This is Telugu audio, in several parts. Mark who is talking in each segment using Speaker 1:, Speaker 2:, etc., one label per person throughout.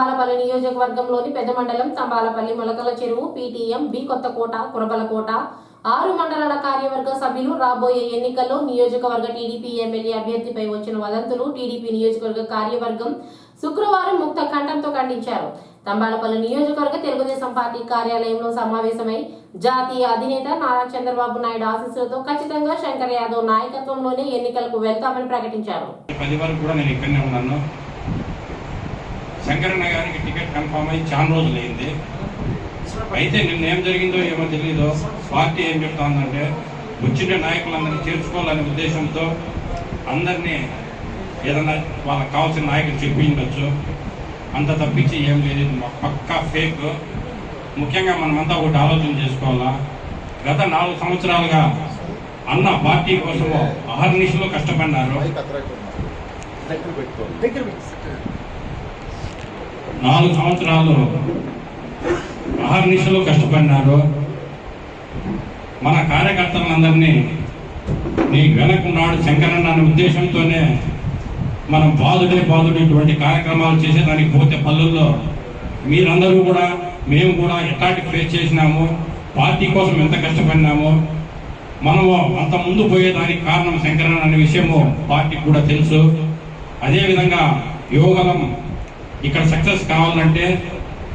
Speaker 1: తంబాలపల్లి నియోజకవర్గంలోని పెద్ద మండలం తంబాలపల్లి మొలకల చెరువు పీటీఎం బి కొత్తకోట కురబలకోట. ఆరు మండలాల కార్యవర్గ సభ్యులు రాబోయే ఎన్నికల్లో నియోజకవర్గ టీడీపీ ఎమ్మెల్యే అభ్యర్థిపై వచ్చిన వదంతులు టీడీపీ నియోజకవర్గ కార్యవర్గం శుక్రవారం ముక్త కంఠంతో ఖండించారు. తంబాలపల్లి నియోజకవర్గ తెలుగుదేశం పార్టీ కార్యాలయంలో సమావేశమై జాతీయ అధినేత నారా చంద్రబాబు నాయుడు ఆశీస్సులతో ఖచ్చితంగా శంకర్ యాదవ్ నాయకత్వంలోనే ఎన్నికలకు వెళ్తామని ప్రకటించారు.
Speaker 2: శంకరన్న గారికి టికెట్ కన్ఫామ్ అయ్యి చాలా రోజులు అయింది అయితే నిన్న ఏం జరిగిందో ఏమో తెలియదు పార్టీ ఏం చెప్తోందంటే వచ్చిన నాయకులందరినీ చేర్చుకోవాలనే ఉద్దేశంతో అందరినీ ఏదన్నా వాళ్ళకి కావాల్సిన నాయకులు చెప్పిండొచ్చు అంత తప్పించి ఏం లేదు. పక్కా ఫేక్. ముఖ్యంగా మనమంతా ఒకటి ఆలోచన చేసుకోవాలా? గత నాలుగు సంవత్సరాలుగా అన్న పార్టీ కోసము అహర్నిశలో కష్టపడినారు
Speaker 3: దగ్గర
Speaker 2: నాలుగు సంవత్సరాలు అహర్నిశలు కష్టపడినారు మన కార్యకర్తలందరినీ నీ వెనకున్నాడు శంకరన్న అనే ఉద్దేశంతోనే మనం బాధుడే బాధుడు ఇటువంటి కార్యక్రమాలు చేసేదానికి పోతే పల్లెల్లో మీరందరూ కూడా మేము కూడా ఎట్లాంటి ఫేస్ చేసినాము పార్టీ కోసం ఎంత కష్టపడినాము మనము అంత ముందు పోయేదానికి కారణం శంకరన్న అనే విషయము పార్టీకి కూడా తెలుసు. అదేవిధంగా యోగలం ఇక్కడ సక్సెస్ కావాలంటే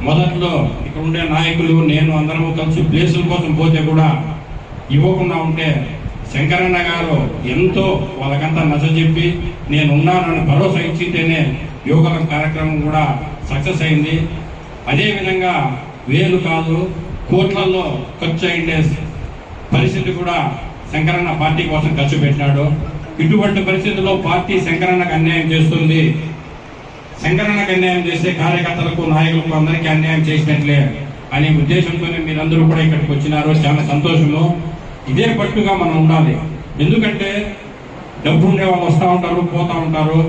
Speaker 2: మొదట్లో ఇక్కడ ఉండే నాయకులు నేను అందరము కలిసి ప్లేసుల కోసం పోతే కూడా ఇవ్వకుండా ఉంటే శంకరన్న గారు ఎంతో వాళ్ళకంతా నచ్చజెప్పి నేను ఉన్నానని భరోసా ఇచ్చితేనే యువకుల కార్యక్రమం కూడా సక్సెస్ అయింది. అదేవిధంగా వేలు కాదు కోట్లలో ఖర్చు అయిండే పరిస్థితి కూడా శంకరన్న పార్టీ కోసం ఖర్చు పెట్టినాడు. ఇటువంటి పరిస్థితుల్లో పార్టీ శంకరన్నకు అన్యాయం చేస్తుంది. శంకరన్నకు అన్యాయం చేస్తే కార్యకర్తలకు నాయకులకు అందరికీ అన్యాయం చేసినట్లే అనే ఉద్దేశంతోనే మీరందరూ కూడా ఇక్కడికి వచ్చినారు. చాలా సంతోషము. ఇదే పట్టుగా మనం ఉండాలి. ఎందుకంటే డబ్బు ఉండే వాళ్ళు వస్తూ ఉంటారు పోతూ ఉంటారు.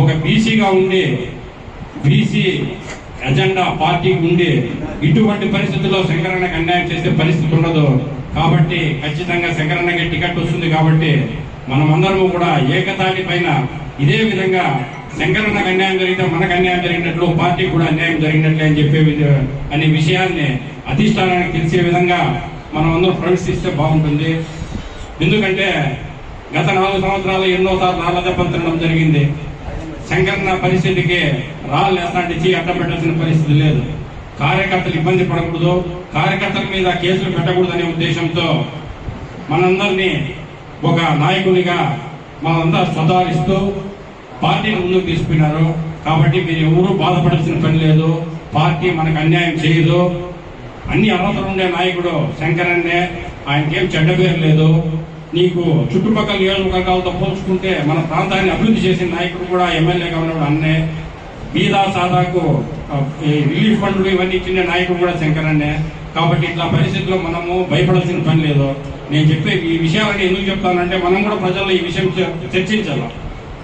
Speaker 2: ఒక బీసీగా ఉండి బీసీ ఎజెండా పార్టీకి ఉండి ఇటువంటి పరిస్థితుల్లో శంకరన్నకి అన్యాయం చేసే పరిస్థితి ఉండదు. కాబట్టి ఖచ్చితంగా శంకరన్నకి టికెట్ వస్తుంది కాబట్టి మనమందరము కూడా ఏకతాటి పైన ఇదే విధంగా శంకరన్నకు అన్యాయం జరిగితే మనకు అన్యాయం జరిగినట్లు పార్టీకి కూడా అన్యాయం జరిగినట్లే అని చెప్పే అనే విషయాన్ని అధిష్టానానికి తెలిసే విధంగా మనం అందరం ప్రవేశిస్తే బాగుంటుంది. ఎందుకంటే గత నాలుగు సంవత్సరాలు ఎన్నోసార్లు రాళ్ళ దెబ్బలు తినడం జరిగింది. శంకరన్న పరిస్థితికి రాళ్ళు ఎట్లాంటి అడ్డం పెట్టాల్సిన పరిస్థితి లేదు. కార్యకర్తలు ఇబ్బంది పడకూడదు. కార్యకర్తల మీద కేసులు పెట్టకూడదు అనే ఉద్దేశంతో మనందరినీ ఒక నాయకునిగా మనంతా సుధారిస్తూ పార్టీని ముందుకు తీసుకున్నారు. కాబట్టి మీరు ఎవరూ బాధపడాల్సిన పని లేదు. పార్టీ మనకు అన్యాయం చేయదు. అన్ని అర్హతలు ఉండే నాయకుడు శంకరన్నే ఆయనకేం చెడ్డ పేరు లేదు. నీకు చుట్టుపక్కల నియోజకవర్గాలతో పోల్చుకుంటే మన ప్రాంతాన్ని అభివృద్ధి చేసిన నాయకుడు కూడా ఎమ్మెల్యేగా ఉన్నప్పుడు అన్నే. బీదా సాదాకు రిలీఫ్ ఫండ్లు ఇవన్నీ ఇచ్చిన నాయకుడు కూడా శంకరన్నే కాబట్టి ఇట్లా పరిస్థితుల్లో మనము భయపడాల్సిన పని లేదు. నేను చెప్పే ఈ విషయాలన్నీ ఎందుకు చెప్తానంటే మనం కూడా ప్రజల్లో ఈ విషయం చర్చించాలి?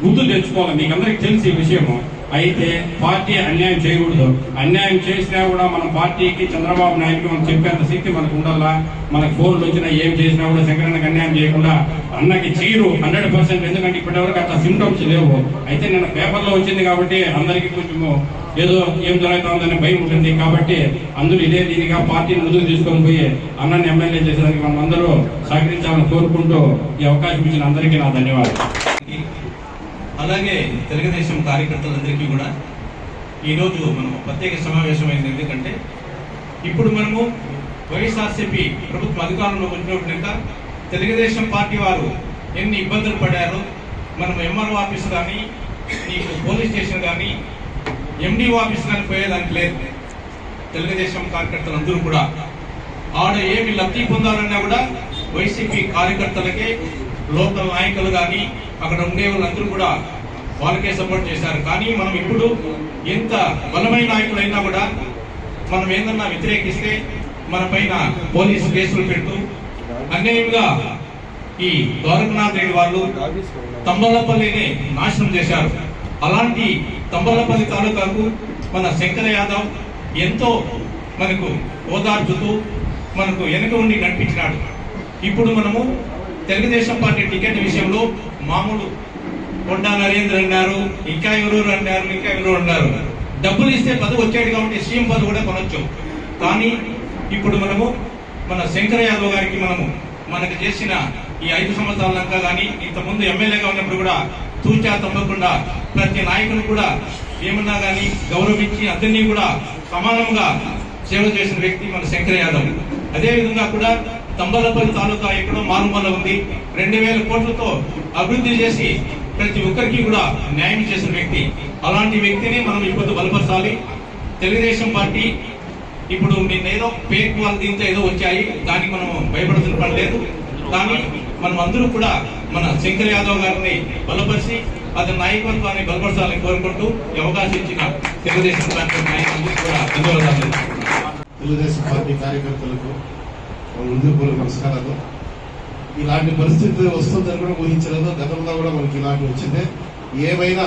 Speaker 2: గుర్తు తెచ్చుకోవాలి మీకు అందరికి తెలిసి ఈ విషయము. అయితే పార్టీ అన్యాయం చేయకూడదు. అన్యాయం చేసినా కూడా మన పార్టీకి చంద్రబాబు నాయుడుకి మనం చెప్పేంత శక్తి మనకు ఉండాలా? మనకు ఫోన్లు వచ్చినా ఏం చేసినా కూడా శంకరన్నకి అన్యాయం చేయకుండా అన్నకి చీరు హండ్రెడ్ పర్సెంట్. ఎందుకంటే ఇప్పటివరకు అట్లా సిమ్టమ్స్ లేవు. అయితే నేను పేపర్లో వచ్చింది కాబట్టి అందరికీ కొంచెము ఏదో ఏం జరుగుతుందని భయం ఉంటుంది. కాబట్టి అందరూ ఇదే దీనిగా పార్టీని ముందుకు తీసుకొని పోయి అన్నని ఎమ్మెల్యే చేసేదానికి మనం అందరూ సహకరించాలని కోరుకుంటూ ఈ అవకాశం ఇచ్చిన అందరికీ నా ధన్యవాదాలు.
Speaker 4: అలాగే తెలుగుదేశం కార్యకర్తలందరికీ కూడా ఈరోజు మనం ప్రత్యేక సమావేశమైంది. ఎందుకంటే ఇప్పుడు మనము వైఎస్ఆర్సీపీ ప్రభుత్వ అధికారంలో వచ్చినప్పుడుక తెలుగుదేశం పార్టీ వారు ఎన్ని ఇబ్బందులు పడారో మనం ఎంఆర్ఓ ఆఫీస్ కానీ నీకు పోలీస్ స్టేషన్ కానీ ఎండిఓ ఆఫీస్ కానీ పోయేదానికి లేదు. తెలుగుదేశం కార్యకర్తలు అందరూ కూడా ఆడ ఏమి లబ్ధి పొందాలన్నా కూడా వైసీపీ కార్యకర్తలకే లోకల్ నాయకులు కానీ అక్కడ ఉండే వాళ్ళందరూ కూడా వాళ్ళకే సపోర్ట్ చేశారు. కానీ మనం ఇప్పుడు ఎంత బలమైన నాయకులైనా కూడా మనం ఏందన్నా వ్యతిరేకిస్తే మన పైన పోలీసు కేసులు పెడుతూ అన్యాయంగా ఈ ద్వారకనాథ్ రెడ్డి వాళ్ళు తంబలపల్లిని నాశనం చేశారు. అలాంటి తంబలపల్లి తాలూకాకు మన శంకర యాదవ్ ఎంతో మనకు ఓదార్చుతూ మనకు వెనక ఉండి నడిపించినాడు. ఇప్పుడు మనము తెలుగుదేశం పార్టీ టికెట్ విషయంలో మామూలు కొండా నరేంద్ర అన్నారు ఇంకా ఎవరు అన్నారు ఇంకా ఎవరు అన్నారు. డబ్బులు ఇస్తే పదవి వచ్చాడు కాబట్టి సీఎం పదవి కూడా కొనొచ్చు. కానీ ఇప్పుడు మనము మన శంకర్ యాదవ్ గారికి మనము మనకు చేసిన ఈ ఐదు సంవత్సరాలంతా కానీ ఇంతకుముందు ఎమ్మెల్యేగా ఉన్నప్పుడు కూడా తూచా తప్పకుండా ప్రతి నాయకులు కూడా ఏమన్నా కానీ గౌరవించి అందరినీ కూడా సమానంగా సేవ చేసిన వ్యక్తి మన శంకర్ యాదవ్. అదేవిధంగా కూడా తంబలపల్లి తాలూకా ఎక్కడో మారుమూల ఉంది. రెండు వేల కోట్లతో అభివృద్ధి చేసి ప్రతి ఒక్కరికి కూడా న్యాయం చేసిన వ్యక్తి. అలాంటి వ్యక్తిని మనం ఇప్పుడు బలపరచాలి. తెలుగుదేశం పార్టీ ఇప్పుడు నిన్నేదో పేక్ వాళ్ళ దీంతో ఏదో వచ్చాయి. దానికి మనం భయపడుతున్న పని లేదు. కానీ మనం అందరూ కూడా మన శంకర్ యాదవ్ గారిని బలపరిచి అతని నాయకత్వాన్ని బలపరచాలని కోరుకుంటూ ఈ అవకాశం ఇచ్చిన తెలుగుదేశం పార్టీ నాయకులకు కూడా ధన్యవాదాలు.
Speaker 5: తెలుగుదేశం పార్టీ కార్యకర్తలకు హృదయపూర్వక నమస్కారాలు ఇలాంటి పరిస్థితి వస్తుందని కూడా ఊహించలేదు. గతంలో కూడా మనకి ఇలాంటి వచ్చింది. ఏమైనా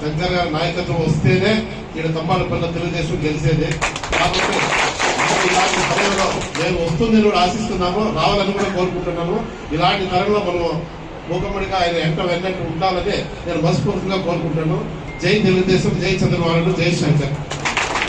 Speaker 5: శంకర్ గారి నాయకత్వం వస్తేనే ఇక్కడ తమ్మాలపల్లి తెలుగుదేశం గెలిచేది. కాబట్టి ఇలాంటి సమయంలో నేను వస్తుందని కూడా ఆశిస్తున్నాము రావాలని కూడా కోరుకుంటున్నాను. ఇలాంటి తరంలో మనం మూకమ్మడిగా ఆయన ఎంట వెన్నట్టు ఉండాలని నేను మనస్ఫూర్తిగా కోరుకుంటాను జై తెలుగుదేశం జై చంద్రబాబు జై శంకర్.